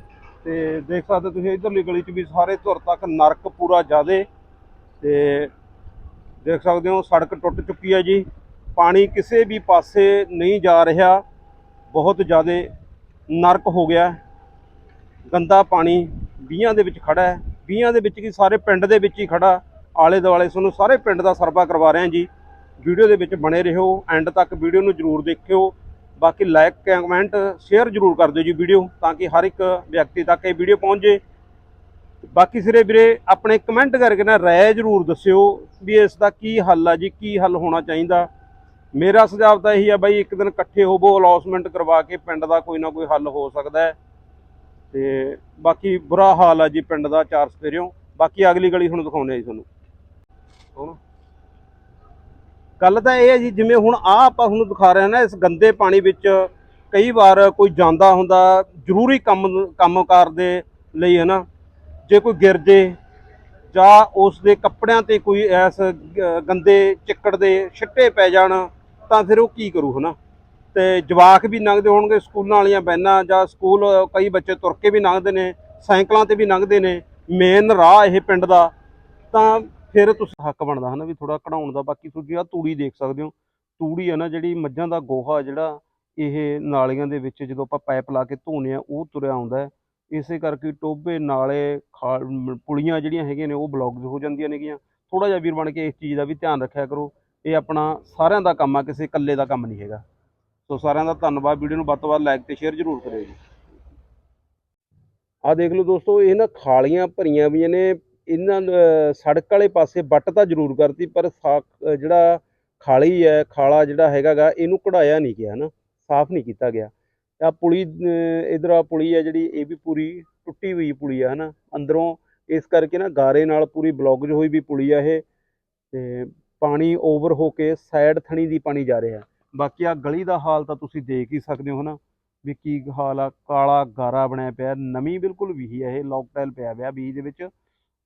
ਤੇ ਦੇਖ ਸਕਦੇ ਤੁਸੀਂ, ਇਧਰਲੀ ਗਲੀ 'ਚ ਵੀ ਸਾਰੇ ਧੁਰ ਤੱਕ ਨਰਕ ਪੂਰਾ ਜ਼ਿਆਦੇ। ਤੇ ਦੇਖ ਸਕਦੇ ਹੋ, ਸੜਕ ਟੁੱਟ ਚੁੱਕੀ ਹੈ ਜੀ। ਪਾਣੀ ਕਿਸੇ ਵੀ ਪਾਸੇ ਨਹੀਂ ਜਾ ਰਿਹਾ, ਬਹੁਤ ਜ਼ਿਆਦਾ ਨਰਕ ਹੋ ਗਿਆ। ਗੰਦਾ ਪਾਣੀ ਬੀਆਂ ਦੇ ਵਿੱਚ ਖੜਾ ਹੈ। ਬੀਆਂ ਦੇ ਵਿੱਚ ਕੀ ਸਾਰੇ ਪਿੰਡ ਦੇ ਵਿੱਚ ਹੀ ਖੜਾ ਆਲੇ ਦੁਆਲੇ ਤੁਹਾਨੂੰ ਸਾਰੇ ਪਿੰਡ ਦਾ ਸਰਵਾ ਕਰਵਾ ਰਹੇ ਹਾਂ ਜੀ। ਵੀਡੀਓ ਦੇ ਵਿੱਚ ਬਣੇ ਰਹੋ, ਐਂਡ ਤੱਕ ਵੀਡੀਓ ਨੂੰ ਜਰੂਰ ਦੇਖਿਓ। ਬਾਕੀ ਲਾਈਕ ਕਮੈਂਟ ਸ਼ੇਅਰ ਜਰੂਰ ਕਰ ਦਿਓ ਜੀ ਵੀਡੀਓ, ਤਾਂ ਕਿ ਹਰ ਇੱਕ ਵਿਅਕਤੀ ਤੱਕ ਇਹ ਵੀਡੀਓ ਪਹੁੰਚ। ਜੇ ਬਾਕੀ ਸਿਰੇ ਵੀਰੇ, ਆਪਣੇ ਕਮੈਂਟ ਕਰਕੇ ਨਾ ਰਾਏ ਜਰੂਰ ਦੱਸਿਓ ਵੀ ਇਸ ਦਾ ਕੀ ਹੱਲ ਆ ਜੀ, ਕੀ ਹੱਲ ਹੋਣਾ ਚਾਹੀਦਾ। ਮੇਰਾ ਸੁਝਾਅ ਤਾਂ ਇਹੀ ਆ ਬਾਈ, ਇੱਕ ਦਿਨ ਇਕੱਠੇ ਹੋਵੋ ਅਲੌਸਮੈਂਟ ਕਰਵਾ ਕੇ ਪਿੰਡ ਦਾ ਕੋਈ ਨਾ ਕੋਈ ਹੱਲ ਹੋ ਸਕਦਾ ਹੈ। ਤੇ ਬਾਕੀ ਬੁਰਾ ਹਾਲ ਆ ਜੀ ਪਿੰਡ ਦਾ ਚਾਰ ਸਪੇਰਿਓ। ਬਾਕੀ ਅਗਲੀ ਗਲੀ ਹੁਣ ਦਿਖਾਉਂਦੇ ਆ ਜੀ ਤੁਹਾਨੂੰ। ਹੁਣ ਗੱਲ ਤਾਂ ਇਹ ਹੈ ਜੀ, ਜਿਵੇਂ ਹੁਣ ਆ ਆਪਾਂ ਤੁਹਾਨੂੰ ਦਿਖਾ ਰਹੇ ਨਾ, ਇਸ ਗੰਦੇ ਪਾਣੀ ਵਿੱਚ ਕਈ ਵਾਰ ਕੋਈ ਜਾਂਦਾ ਹੁੰਦਾ, ਜ਼ਰੂਰੀ ਕੰਮ, ਕੰਮਕਾਰ ਦੇ ਲਈ ਹੈ ਨਾ ਜੇ ਕੋਈ ਗਿਰ ਜੇ ਜਾਂ ਉਸ ਦੇ ਕੱਪੜਿਆਂ ਤੇ ਕੋਈ ਐਸ ਗੰਦੇ ਚਿੱਕੜ ਦੇ ਛਿੱਟੇ ਪੈ ਜਾਣ ਤਾਂ ਫਿਰ ਉਹ ਕੀ ਕਰੂ ਹਨਾ? ਤੇ ਜਵਾਕ ਵੀ ਲੰਘਦੇ ਹੋਣਗੇ, ਸਕੂਲਾਂ ਵਾਲੀਆਂ ਬੈਨਾਂ ਜਾਂ ਸਕੂਲ ਕਈ ਬੱਚੇ ਤੁਰ ਕੇ ਵੀ ਲੰਘਦੇ ਨੇ, ਸਾਈਕਲਾਂ ਤੇ ਵੀ ਲੰਘਦੇ ਨੇ ਮੇਨ ਰਾਹ ਇਹ ਪਿੰਡ ਦਾ। ਤਾਂ ਫਿਰ ਤੁਸੀਂ ਹੱਕ ਬਣਦਾ ਹਨਾ ਵੀ ਥੋੜਾ ਕਢਾਉਣ ਦਾ। ਬਾਕੀ ਤੁਸੀਂ ਆ ਤੂੜੀ ਦੇਖ ਸਕਦੇ ਹੋ। ਤੂੜੀ ਹੈ ਨਾ ਜਿਹੜੀ ਮੱਝਾਂ ਦਾ ਗੋਹਾ ਜਿਹੜਾ ਇਹ ਨਾਲੀਆਂ ਦੇ ਵਿੱਚ ਜਦੋਂ ਆਪਾਂ ਪਾਈਪ ਲਾ ਕੇ ਧੋਨੇ ਆ, ਉਹ ਤੁਰਿਆ ਆਉਂਦਾ ਹੈ। ਇਸੇ ਕਰਕੇ ਟੋਬੇ ਨਾਲੇ, ਖਾਲ, ਪੁਲੀਆਂ ਜਿਹੜੀਆਂ ਹੈਗੀਆਂ ਨੇ, ਉਹ ਬਲੌਕਡ ਹੋ ਜਾਂਦੀਆਂ ਨੇਗੀਆਂ। ਥੋੜਾ ਜਿਹਾ ਵੀਰ ਬਣ ਕੇ ਇਸ ਚੀਜ਼ ਦਾ ਵੀ ਧਿਆਨ ਰੱਖਿਆ ਕਰੋ। ਇਹ ਆਪਣਾ ਸਾਰਿਆਂ ਦਾ ਕੰਮ ਆ, ਕਿਸੇ ਇਕੱਲੇ ਦਾ ਕੰਮ ਨਹੀਂ ਹੈਗਾ। ਸੋ ਸਾਰਿਆਂ ਦਾ ਧੰਨਵਾਦ, ਵੀਡੀਓ ਨੂੰ ਵੱਧ ਤੋਂ ਵੱਧ ਲਾਈਕ ਤੇ ਸ਼ੇਅਰ ਜ਼ਰੂਰ ਕਰਿਓ ਜੀ। ਆ ਦੇਖ ਲਓ ਦੋਸਤੋ, ਇਹ ਨਾ ਖਾਲੀਆਂ ਭਰੀਆਂ ਵੀ ਨੇ। ਇਹਨਾਂ ਸੜਕ ਵਾਲੇ ਪਾਸੇ ਵੱਟ ਤਾਂ ਜ਼ਰੂਰ ਕਰਤੀ, ਪਰ ਸਾ- ਜਿਹੜਾ ਖਾਲੀ ਹੈ, ਖਾਲਾ ਜਿਹੜਾ ਹੈਗਾਗਾ, ਇਹਨੂੰ ਕਢਾਇਆ ਨਹੀਂ ਗਿਆ ਨਾ। ਸਾਫ਼ ਨਹੀਂ ਕੀਤਾ ਗਿਆ। ਆ ਪੁਲੀ ਇਧਰ ਆ ਪੁਲੀ ਹੈ ਜਿਹੜੀ, ਇਹ ਵੀ ਪੂਰੀ ਟੁੱਟੀ ਹੋਈ ਪੁਲੀ ਆ, ਹਨਾ। ਅੰਦਰੋਂ ਇਸ ਕਰਕੇ ਨਾ ਗਾਰੇ ਨਾਲ ਪੂਰੀ ਬਲੌਕਜ ਹੋਈ ਵੀ ਪੁਲੀ ਆ ਇਹ। ਤੇ ਪਾਣੀ ਓਵਰ ਹੋ ਕੇ ਸਾਈਡ ਥਣੀ ਦੀ ਪਾਣੀ ਜਾ ਰਿਹਾ। ਬਾਕੀ ਆ ਗਲੀ ਦਾ ਹਾਲ ਤਾਂ ਤੁਸੀਂ ਦੇਖ ਹੀ ਸਕਦੇ ਹੋ ਨਾ ਵੀ ਕੀ ਹਾਲ ਆ, ਕਾਲਾ ਗਾਰਾ ਬਣਿਆ ਪਿਆ, ਨਵੀਂ ਬਿਲਕੁਲ ਵੀ ਹੈ ਇਹ ਲੌਕਟਾਈਲ ਪਿਆ ਹੋਇਆ ਬੀਜ ਦੇ ਵਿੱਚ।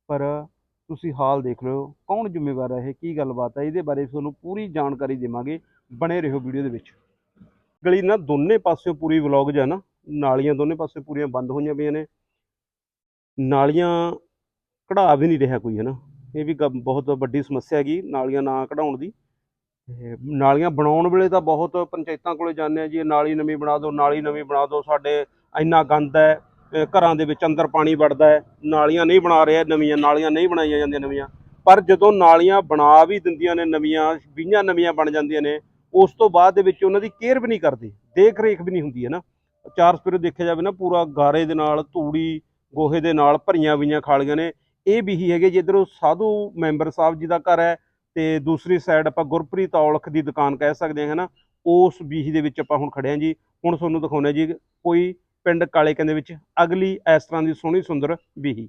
ਪਰ ਤੁਸੀਂ ਹਾਲ ਦੇਖ ਲਓ ਕੌਣ ਜ਼ਿੰਮੇਵਾਰ ਹੈ ਇਹ, ਕੀ ਗੱਲਬਾਤ ਹੈ ਇਹਦੇ ਬਾਰੇ ਤੁਹਾਨੂੰ ਪੂਰੀ ਜਾਣਕਾਰੀ ਦੇਵਾਂਗੇ ਬਣੇ ਰਹੋ ਵੀਡੀਓ ਦੇ ਵਿੱਚ। ਗਲੀ ਨਾ ਦੋਨੇ ਪਾਸਿਓਂ ਪੂਰੀ ਵਲੌਗ ਜਾਂ ਨਾ, ਨਾਲੀਆਂ ਦੋਨੇ ਪਾਸੇ ਪੂਰੀਆਂ ਬੰਦ ਹੋਈਆਂ ਪਈਆਂ ਨੇ। ਨਾਲੀਆਂ ਕਢਾ ਵੀ ਨਹੀਂ ਰਿਹਾ ਕੋਈ ਹੈ ਨਾ ਇਹ ਵੀ ਗ- ਬਹੁਤ ਵੱਡੀ ਸਮੱਸਿਆ ਹੈਗੀ ਨਾਲੀਆਂ ਨਾ ਕਢਾਉਣ ਦੀ। ਤੇ ਨਾਲੀਆਂ ਬਣਾਉਣ ਵੇਲੇ ਤਾਂ ਬਹੁਤ ਪੰਚਾਇਤਾਂ ਕੋਲੇ ਜਾਂਦੇ ਆ ਜੀ, ਇਹ ਨਾਲੀ ਨਵੀਂ ਬਣਾ ਦਿਓ, ਨਾਲੀ ਨਵੀਂ ਬਣਾ ਦਿਓ, ਸਾਡੇ ਇੰਨਾ ਗੰਦ ਹੈ, ਅਹ ਘਰਾਂ ਦੇ ਵਿੱਚ ਅੰਦਰ ਪਾਣੀ ਵੜਦਾ ਹੈ, ਨਾਲੀਆਂ ਨਹੀਂ ਬਣਾ ਰਹੇ, ਨਵੀਆਂ ਨਾਲੀਆਂ ਨਹੀਂ ਬਣਾਈਆਂ ਜਾਂਦੀਆਂ ਨਵੀਆਂ। ਪਰ ਜਦੋਂ ਨਾਲੀਆਂ ਬਣਾ ਵੀ ਦਿੰਦੀਆਂ ਨੇ, ਨਵੀਆਂ ਵੀਹਾਂ ਨਵੀਆਂ ਬਣ ਜਾਂਦੀਆਂ ਨੇ, ਉਸ ਤੋਂ ਬਾਅਦ ਦੇ ਵਿੱਚ ਉਹਨਾਂ ਦੀ ਕੇਅਰ ਵੀ ਨਹੀਂ ਕਰਦੇ ਦੇਖ ਰੇਖ ਵੀ ਨਹੀਂ ਹੁੰਦੀ ਹੈ ਨਾ। ਚਾਰ ਸਪੇਰੇ ਦੇਖਿਆ ਜਾਵੇ ਨਾ, ਪੂਰਾ ਗਾਰੇ ਦੇ ਨਾਲ ਧੂੜੀ ਗੋਹੇ ਦੇ ਨਾਲ ਭਰੀਆਂ ਹੋਈਆਂ ਖਾਲੀਆਂ ਨੇ ਇਹ ਵੀ ਹੀ ਹੈਗੇ ਜਿੱਧਰੋਂ ਸਾਧੂ ਮੈਂਬਰ ਸਾਹਿਬ ਜੀ ਦਾ ਘਰ ਹੈ ਤੇ ਦੂਸਰੀ ਸਾਈਡ ਆਪਾਂ ਗੁਰਪ੍ਰੀਤ ਔਲਖ ਦੀ ਦੁਕਾਨ ਕਹਿ ਸਕਦੇ ਹਾਂ, ਹਨਾ? ਉਸ ਬੀਹੀ ਦੇ ਵਿੱਚ ਆਪਾਂ ਹੁਣ ਖੜੇ ਹਾਂ ਜੀ। ਹੁਣ ਤੁਹਾਨੂੰ ਦਿਖਾਉਂਦੇ ਹਾਂ ਜੀ ਕੋਈ ਪਿੰਡ ਕਾਲੇ ਕਹਿੰਦੇ ਵਿੱਚ ਅਗਲੀ ਇਸ ਤਰ੍ਹਾਂ ਦੀ ਸੋਹਣੀ ਸੁੰਦਰ ਬੀਹੀ।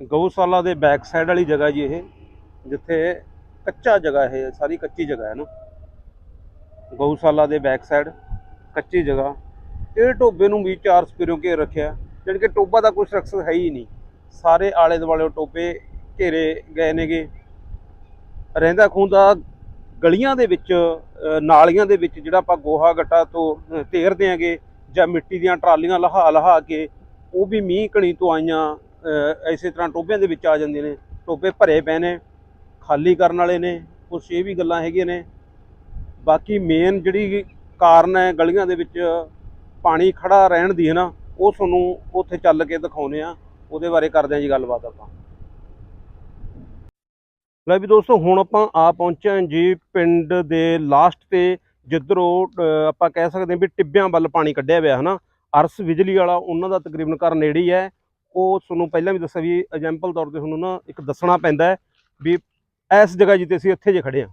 ਗਊਸ਼ਾਲਾ ਦੇ ਬੈਕ ਸਾਈਡ ਵਾਲੀ ਜਗ੍ਹਾ ਜੀ ਇਹ। ਜਿੱਥੇ ਕੱਚਾ ਜਗ੍ਹਾ ਇਹ ਸਾਰੀ ਕੱਚੀ ਜਗ੍ਹਾ ਹੈ ਨਾ। ਗਊਸ਼ਾਲਾ ਦੇ ਬੈਕ ਸਾਈਡ ਕੱਚੀ ਜਗ੍ਹਾ। ਇਹ ਟੋਬੇ ਨੂੰ ਵੀ ਚਾਰ ਸਪਿਰੋਂ ਘੇਰ ਰੱਖਿਆ ਜਾਣੀ ਕਿ ਟੋਬਾ ਦਾ ਕੋਈ ਸਟਰਕਚਰ ਹੈ ਹੀ ਨਹੀਂ। ਸਾਰੇ ਆਲੇ ਦੁਆਲੇ ਟੋਬੇ ਘੇਰੇ ਗਏ ਨੇਗੇ। ਰਹਿੰਦਾ ਖੂੰਦਾ ਗਲੀਆਂ ਦੇ ਵਿੱਚ ਨਾਲੀਆਂ ਦੇ ਵਿੱਚ ਜਿਹੜਾ ਆਪਾਂ ਗੋਹਾ ਗੱਟਾ ਤੋਂ ਤੇਰਦੇ ਢੇਰਦੇ ਆਂਗੇ ਜਾਂ ਮਿੱਟੀ ਦੀਆਂ ਟਰਾਲੀਆਂ ਲਹਾ ਲਹਾ ਕੇ ਉਹ ਵੀ ਮੀਂਹ ਕਣੀ ਤੋਂ ਆਈਆਂ ਅ, ਇਸੇ ਤਰ੍ਹਾਂ ਟੋਬਿਆਂ ਦੇ ਵਿੱਚ ਆ ਜਾਂਦੀਆਂ ਨੇ। ਟੋਬੇ ਭਰੇ ਪਏ ਨੇ। ਖਾਲੀ ਕਰਨ ਵਾਲੇ ਨੇ, ਕੁਛ ਇਹ ਵੀ ਗੱਲਾਂ ਹੈਗੀਆਂ ਨੇ। ਬਾਕੀ ਮੇਨ ਜਿਹੜੀ ਕਾਰਨ ਹੈ ਗਲੀਆਂ ਦੇ ਵਿੱਚ ਪਾਣੀ ਖੜਾ ਰਹਿਣ ਦੀ ਹੈ ਨਾ, ਉਹ ਤੁਹਾਨੂੰ ਉੱਥੇ ਚੱਲ ਕੇ ਦਿਖਾਉਨੇ ਆ ਉਹਦੇ ਬਾਰੇ ਕਰਦੇ ਆ ਜੀ ਗੱਲਬਾਤ ਆਪਾਂ। ਲੈ ਵੀ ਦੋਸਤੋ, ਹੁਣ ਆਪਾਂ ਆ ਪਹੁੰਚੇ ਹਾਂ ਜੀ ਪਿੰਡ ਦੇ ਲਾਸਟ ਤੇ, ਜਿੱਧਰੋਂ ਆਪਾਂ ਕਹਿ ਸਕਦੇ ਹਾਂ ਵੀ ਟਿੱਬਿਆਂ ਵੱਲ ਪਾਣੀ ਕੱਢਿਆ ਹੋਇਆ ਹਨਾ। ਅਰਸ ਬਿਜਲੀ ਵਾਲਾ, ਉਹਨਾਂ ਦਾ ਤਕਰੀਬਨ ਘਰ ਨੇੜੇ ਹੀ ਹੈ। ਉਹ ਤੁਹਾਨੂੰ ਪਹਿਲਾਂ ਵੀ ਦੱਸਿਆ ਵੀ ਐਗਜ਼ਾਮਪਲ ਤੌਰ ਤੇ ਤੁਹਾਨੂੰ ਨਾ ਇੱਕ ਦੱਸਣਾ ਪੈਂਦਾ ਵੀ ਇਸ ਜਗ੍ਹਾ ਜਿੱਤੇ ਅਸੀਂ ਇੱਥੇ ਜੇ ਖੜੇ ਹਾਂ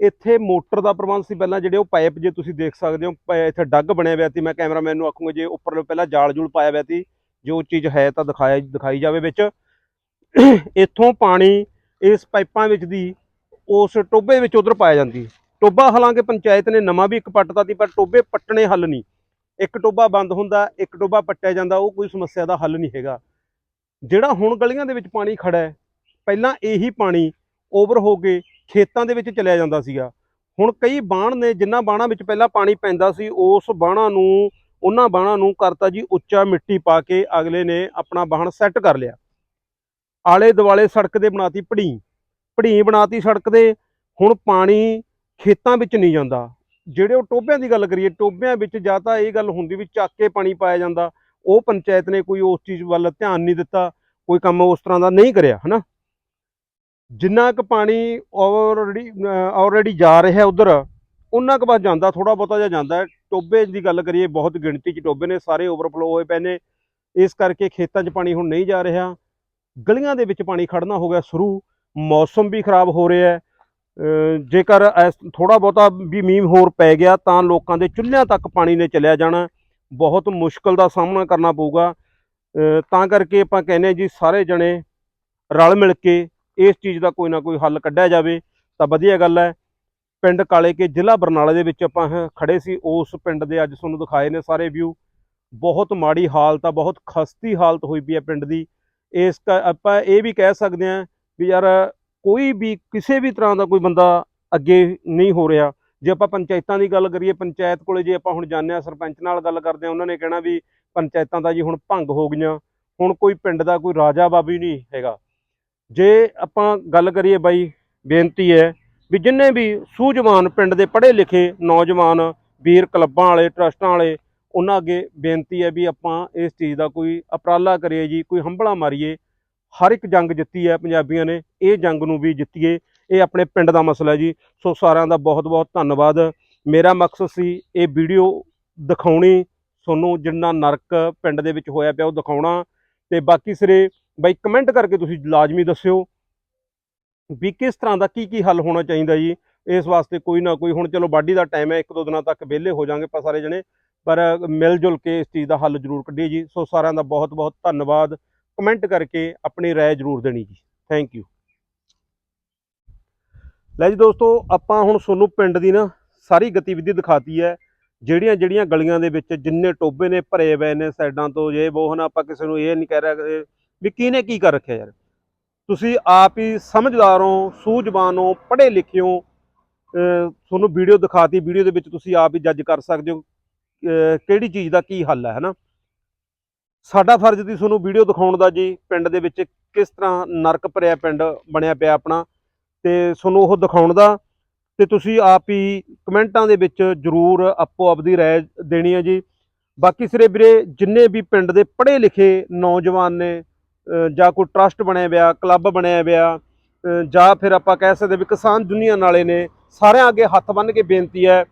ਇੱਥੇ ਮੋਟਰ ਦਾ ਪ੍ਰਬੰਧ ਸੀ ਪਹਿਲਾਂ ਜਿਹੜੇ ਉਹ ਪਾਈਪ ਜੇ ਤੁਸੀਂ ਦੇਖ ਸਕਦੇ ਹੋ, ਪ- ਇੱਥੇ ਡੱਗ ਬਣਿਆ ਹੋਇਆ ਸੀ। ਮੈਂ ਕੈਮਰਾਮੈਨ ਨੂੰ ਆਖੂੰਗਾ ਜੇ ਉੱਪਰ ਪਹਿਲਾਂ ਜਾਲ ਜੂਲ ਪਾਇਆ ਹੋਇਆ ਸੀ, ਜੋ ਚੀਜ਼ ਹੈ ਤਾਂ ਦਿਖਾਇਆ ਦਿਖਾਈ ਜਾਵੇ ਵਿੱਚ। ਇੱਥੋਂ ਪਾਣੀ ਇਸ ਪਾਈਪਾਂ ਵਿੱਚ ਦੀ, ਉਸ ਟੋਬੇ ਵਿੱਚ ਉਧਰ ਪਾਇਆ ਜਾਂਦੀ। ਟੋਬਾ ਹਾਲਾਂਕਿ ਪੰਚਾਇਤ ਨੇ ਨਵਾਂ ਵੀ ਇੱਕ ਪੱਟਤਾ ਸੀ, ਪਰ ਟੋਬੇ ਪੱਟਣੇ ਹੱਲ ਨਹੀਂ। ਇੱਕ ਟੋਬਾ ਬੰਦ ਹੁੰਦਾ, ਇੱਕ ਟੋਬਾ ਪੱਟਿਆ ਜਾਂਦਾ, ਉਹ ਕੋਈ ਸਮੱਸਿਆ ਦਾ ਹੱਲ ਨਹੀਂ ਹੈਗਾ। ਜਿਹੜਾ ਹੁਣ ਗਲੀਆਂ ਦੇ ਵਿੱਚ ਪਾਣੀ ਖੜਾ ਹੈ, ਪਹਿਲਾਂ ਇਹੀ ਪਾਣੀ ਓਵਰ ਹੋ ਕੇ ਖੇਤਾਂ ਦੇ ਵਿੱਚ ਚਲਿਆ ਜਾਂਦਾ ਸੀਗਾ। ਹੁਣ ਕਈ ਬਾਣ ਨੇ ਜਿਨ੍ਹਾਂ ਬਾਣਾਂ ਵਿੱਚ ਪਹਿਲਾਂ ਪਾਣੀ ਪੈਂਦਾ ਸੀ, ਉਸ ਬਾਣਾਂ ਨੂੰ, ਉਹਨਾਂ ਬਾਣਾਂ ਨੂੰ ਕਰਤਾ ਜੀ ਉੱਚਾ ਮਿੱਟੀ ਪਾ ਕੇ ਅਗਲੇ ਨੇ ਆਪਣਾ ਬਾਹਣ ਸੈੱਟ ਕਰ ਲਿਆ। ਆਲੇ ਦੁਆਲੇ ਸੜਕ ਦੇ ਬਣਾਤੀ ਪੜੀ ਪੜੀ ਬਣਾਤੀ ਸੜਕ ਦੇ, ਹੁਣ ਪਾਣੀ ਖੇਤਾਂ ਵਿੱਚ ਨਹੀਂ ਜਾਂਦਾ। ਜਿਹੜੇ ਉਹ ਟੋਬਿਆਂ ਦੀ ਗੱਲ ਕਰੀਏ ਟੋਬਿਆਂ ਵਿੱਚ ਜਾਂ ਤਾਂ ਇਹ ਗੱਲ ਹੁੰਦੀ ਵੀ ਚੱਕ ਕੇ ਪਾਣੀ ਪਾਇਆ ਜਾਂਦਾ, ਉਹ ਪੰਚਾਇਤ ਨੇ ਕੋਈ ਉਸ ਚੀਜ਼ ਵੱਲ ਧਿਆਨ ਨਹੀਂ ਦਿੱਤਾ, ਕੋਈ ਕੰਮ ਉਸ ਤਰ੍ਹਾਂ ਦਾ ਨਹੀਂ ਕਰਿਆ, ਹਨਾ? ਜਿੰਨਾ ਕੁ ਪਾਣੀ ਆਲਰੇਡੀ ਆਲਰੇਡੀ ਜਾ ਰਿਹਾ ਉਧਰ ਉਹਨਾਂ ਕੁ ਬਸ ਜਾਂਦਾ ਥੋੜਾ ਬਹੁਤਾ ਜਿਹਾ ਜਾਂਦਾ ਹੈ। ਟੋਬੇ ਦੀ ਗੱਲ ਕਰੀਏ ਬਹੁਤ ਗਿਣਤੀ 'ਚ ਟੋਬੇ ਨੇ ਸਾਰੇ ਓਵਰਫਲੋ ਹੋਏ ਪਏ ਨੇ। ਇਸ ਕਰਕੇ ਖੇਤਾਂ 'ਚ ਪਾਣੀ ਹੁਣ ਨਹੀਂ ਜਾ ਰਿਹਾ। ਗਲੀਆਂ ਦੇ ਵਿੱਚ ਪਾਣੀ ਖੜਨਾ ਹੋ ਗਿਆ ਸ਼ੁਰੂ। ਮੌਸਮ ਵੀ ਖਰਾਬ ਹੋ ਰਿਹਾ ਹੈ। ਅ, ਜੇਕਰ ਥੋੜਾ ਬਹੁਤਾ ਵੀ ਮੀਂਹ ਹੋਰ ਪੈ ਗਿਆ ਤਾਂ ਲੋਕਾਂ ਦੇ ਚੁੱਲ੍ਹਿਆਂ ਤੱਕ ਪਾਣੀ ਨੇ ਚਲਿਆ ਜਾਣਾ। ਬਹੁਤ ਮੁਸ਼ਕਲ ਦਾ ਸਾਹਮਣਾ ਕਰਨਾ ਪਊਗਾ। ਤਾਂ ਕਰਕੇ ਆਪਾਂ ਕਹਿੰਦੇ ਹਾਂ ਜੀ ਸਾਰੇ ਜਣੇ ਰਲ ਮਿਲ ਕੇ ਇਸ ਚੀਜ਼ ਦਾ ਕੋਈ ਨਾ ਕੋਈ ਹੱਲ ਕੱਢਿਆ ਜਾਵੇ, ਤਾਂ ਵਧੀਆ ਗੱਲ ਹੈ। ਪਿੰਡ ਕਾਲੇ ਕੇ ਜ਼ਿਲ੍ਹਾ ਬਰਨਾਲਾ ਦੇ ਵਿੱਚ ਆਪਾਂ ਹ- ਖੜੇ ਸੀ, ਉਸ ਪਿੰਡ ਦੇ ਅੱਜ ਤੁਹਾਨੂੰ ਦਿਖਾਏ ਨੇ ਸਾਰੇ ਵਿਊ ਬਹੁਤ ਮਾੜੀ ਹਾਲਤ ਆ, ਬਹੁਤ ਖਸਤੀ ਹਾਲਤ ਹੋਈ ਪਈ ਹੈ ਪਿੰਡ ਦੀ। ਇਸ ਕ- ਆਪਾਂ ਇਹ ਵੀ ਕਹਿ ਸਕਦੇ ਹਾਂ ਵੀ ਯਾਰ ਕੋਈ ਵੀ, ਕਿਸੇ ਵੀ ਤਰ੍ਹਾਂ ਦਾ ਕੋਈ ਬੰਦਾ ਅੱਗੇ ਨਹੀਂ ਹੋ ਰਿਹਾ। ਜੇ ਆਪਾਂ ਪੰਚਾਇਤਾਂ ਦੀ ਗੱਲ ਕਰੀਏ, ਪੰਚਾਇਤ ਕੋਲੇ ਜੇ ਆਪਾਂ ਹੁਣ ਜਾਂਦੇ ਹਾਂ, ਸਰਪੰਚ ਨਾਲ ਗੱਲ ਕਰਦੇ ਹਾਂ, ਉਹਨਾਂ ਨੇ ਕਹਿਣਾ ਵੀ ਪੰਚਾਇਤਾਂ ਦਾ ਜੀ ਹੁਣ ਭੰਗ ਹੋ ਗਈਆਂ। ਹੁਣ ਕੋਈ ਪਿੰਡ ਦਾ ਕੋਈ ਰਾਜਾ ਬਾਬੀ ਨਹੀਂ ਹੈਗਾ। ਜੇ ਆਪਾਂ ਗੱਲ ਕਰੀਏ ਬਾਈ, ਬੇਨਤੀ ਹੈ ਵੀ ਜਿੰਨੇ ਵੀ ਸੂਝਵਾਨ ਪਿੰਡ ਦੇ ਪੜ੍ਹੇ ਲਿਖੇ ਨੌਜਵਾਨ ਵੀਰ ਕਲੱਬਾਂ ਵਾਲੇ, ਟਰਸਟਾਂ ਵਾਲੇ, ਉਹਨਾਂ ਅੱਗੇ ਬੇਨਤੀ ਹੈ ਵੀ ਆਪਾਂ ਇਸ ਚੀਜ਼ ਦਾ ਕੋਈ ਉਪਰਾਲਾ ਕਰੀਏ ਜੀ, ਕੋਈ ਹੰਭਲਾ ਮਾਰੀਏ। ਹਰ ਇੱਕ ਜੰਗ ਜਿੱਤੀ ਹੈ ਪੰਜਾਬੀਆਂ ਨੇ, ਇਹ ਜੰਗ ਨੂੰ ਵੀ ਜਿੱਤੀਏ। ਇਹ ਆਪਣੇ ਪਿੰਡ ਦਾ ਮਸਲਾ ਹੈ ਜੀ। ਸੋ ਸਾਰਿਆਂ ਦਾ ਬਹੁਤ ਬਹੁਤ ਧੰਨਵਾਦ। ਮੇਰਾ ਮਕਸਦ ਸੀ ਇਹ ਵੀਡੀਓ ਦਿਖਾਉਣੀ। ਤੁਹਾਨੂੰ ਜਿੰਨਾ ਨਰਕ ਪਿੰਡ ਦੇ ਵਿੱਚ ਹੋਇਆ ਪਿਆ ਉਹ ਦਿਖਾਉਣਾ। ਤੇ ਬਾਕੀ ਸਿਰੇ ਬਾਈ ਕਮੈਂਟ ਕਰਕੇ ਤੁਸੀਂ ਲਾਜ਼ਮੀ ਦੱਸਿਓ ਵੀ ਕਿਸ ਤਰ੍ਹਾਂ ਦਾ ਕੀ ਕੀ ਹੱਲ ਹੋਣਾ ਚਾਹੀਦਾ ਜੀ ਇਸ ਵਾਸਤੇ ਕੋਈ ਨਾ ਕੋਈ ਹੁਣ ਚਲੋ ਬਾਡੀ ਦਾ ਟਾਈਮ ਹੈ ਇੱਕ ਦੋ ਦਿਨਾਂ ਤੱਕ ਵਿਹਲੇ ਹੋ ਜਾਾਂਗੇ ਆਪਾਂ ਸਾਰੇ ਜਣੇ ਪਰ ਮਿਲ ਜੁਲ ਕੇ ਇਸ ਚੀਜ਼ ਦਾ ਹੱਲ ਜ਼ਰੂਰ ਕੱਢੀਏ ਜੀ ਸੋ ਸਾਰਿਆਂ ਦਾ ਬਹੁਤ ਬਹੁਤ ਧੰਨਵਾਦ ਕਮੈਂਟ ਕਰਕੇ ਆਪਣੀ رائے ਜ਼ਰੂਰ ਦੇਣੀ ਜੀ ਥੈਂਕ ਯੂ ਲੈ ਜੀ ਦੋਸਤੋ ਆਪਾਂ ਹੁਣ ਤੁਹਾਨੂੰ ਪਿੰਡ ਦੀ ਨਾ ਸਾਰੀ ਗਤੀਵਿਧੀ ਦਿਖਾਤੀ ਹੈ ਜਿਹੜੀਆਂ ਜਿਹੜੀਆਂ ਗਲੀਆਂ ਦੇ ਵਿੱਚ ਜਿੰਨੇ ਟੋਬੇ ਨੇ ਭਰੇ ਹੋਏ ਨੇ ਸਾਈਡਾਂ ਤੋਂ ਜੇ ਉਹ ਹਨ ਆਪਾਂ ਕਿਸੇ ਨੂੰ ਇਹ ਨਹੀਂ ਕਹਿ ਰਹੇ ਵੀ ਕਿਹਨੇ ਕੀ ਕਰ ਰੱਖਿਆ ਯਾਰ? ਤੁਸੀਂ ਆਪ ਹੀ ਸਮਝਦਾਰ ਹੋ ਸੂਝਵਾਨ ਹੋ ਪੜ੍ਹੇ ਲਿਖੇ ਹੋ ਤੁਹਾਨੂੰ ਵੀਡੀਓ ਦਿਖਾਤੀ, ਵੀਡੀਓ ਦੇ ਵਿੱਚ ਤੁਸੀਂ ਆਪ ਹੀ ਜੱਜ ਕਰ ਸਕਦੇ ਹੋ ਕਿਹੜੀ ਚੀਜ਼ ਦਾ ਕੀ ਹੱਲ ਹੈ, ਹਨਾ? ਸਾਡਾ ਫਰਜ਼ ਸੀ ਤੁਹਾਨੂੰ ਵੀਡੀਓ ਦਿਖਾਉਣ ਦਾ ਜੀ, ਪਿੰਡ ਦੇ ਵਿੱਚ ਕਿਸ ਤਰ੍ਹਾਂ ਨਰਕ ਭਰਿਆ ਪਿੰਡ ਬਣਿਆ ਪਿਆ ਆਪਣਾ, ਤੇ ਤੁਹਾਨੂੰ ਉਹ ਦਿਖਾਉਣ ਦਾ, ਤੇ ਤੁਸੀਂ ਆਪ ਹੀ ਕਮੈਂਟਾਂ ਦੇ ਵਿੱਚ ਜਰੂਰ ਆਪੋ ਆਪਦੀ ਰਾਏ ਦੇਣੀ ਹੈ ਜੀ। ਬਾਕੀ ਸਿਰੇ ਵੀਰੇ, ਜਿੰਨੇ ਵੀ ਪਿੰਡ ਦੇ ਪੜ੍ਹੇ ਲਿਖੇ ਨੌਜਵਾਨ ਨੇ ਜਾਂ ਕੋਈ ਟਰਸਟ ਬਣਿਆ ਹੋਇਆ ਕਲੱਬ ਬਣਿਆ ਹੋਇਆ ਜਾਂ ਫਿਰ ਆਪਾਂ ਕਹਿ ਸਕਦੇ ਵੀ ਕਿਸਾਨ ਯੂਨੀਅਨ ਵਾਲੇ ਨੇ, ਸਾਰਿਆਂ ਅੱਗੇ ਹੱਥ ਬੰਨ੍ਹ ਕੇ ਬੇਨਤੀ ਹੈ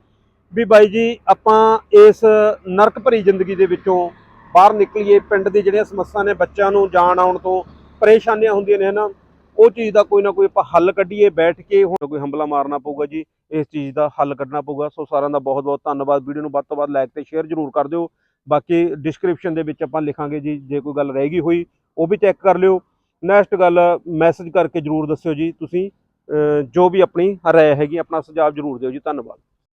ਵੀ ਬਾਈ ਜੀ ਆਪਾਂ ਇਸ ਨਰਕ ਭਰੀ ਜ਼ਿੰਦਗੀ ਦੇ ਵਿੱਚੋਂ ਬਾਹਰ ਨਿਕਲੀਏ, ਪਿੰਡ ਦੀ ਜਿਹੜੀਆਂ ਸਮੱਸਿਆ ਨੇ ਬੱਚਿਆਂ ਨੂੰ ਜਾਣ ਆਉਣ ਤੋਂ ਪਰੇਸ਼ਾਨੀਆਂ ਹੁੰਦੀਆਂ ਨੇ ਹਨਾ, ਉਹ ਚੀਜ਼ ਦਾ ਕੋਈ ਨਾ ਕੋਈ ਆਪਾਂ ਹੱਲ ਕੱਢੀਏ, ਬੈਠ ਕੇ ਹੁਣ ਕੋਈ ਹਮਲਾ ਮਾਰਨਾ ਪਊਗਾ ਜੀ, ਇਸ ਚੀਜ਼ ਦਾ ਹੱਲ ਕੱਢਣਾ ਪਊਗਾ, ਸੋ ਸਾਰਿਆਂ ਦਾ ਬਹੁਤ ਬਹੁਤ ਧੰਨਵਾਦ, ਵੀਡੀਓ ਨੂੰ ਵੱਧ ਤੋਂ ਵੱਧ ਲਾਈਕ ਤੇ ਸ਼ੇਅਰ ਜ਼ਰੂਰ ਕਰ ਦਿਓ, ਬਾਕੀ ਡਿਸਕ੍ਰਿਪਸ਼ਨ ਦੇ ਵਿੱਚ ਆਪਾਂ ਲਿਖਾਂਗੇ ਜੀ, ਜੇ ਕੋਈ ਗੱਲ ਰਹਿ ਗਈ ਹੋਈ ਉਹ ਵੀ ਚੈੱਕ ਕਰ ਲਿਓ। ਨੈਕਸਟ ਗੱਲ ਮੈਸੇਜ ਕਰਕੇ ਜਰੂਰ ਦੱਸਿਓ ਜੀ। ਤੁਸੀਂ ਜੋ ਵੀ ਆਪਣੀ ਰਾਏ ਹੈਗੀ, ਆਪਣਾ ਸੁਝਾਅ ਜਰੂਰ ਦਿਓ ਜੀ। ਧੰਨਵਾਦ।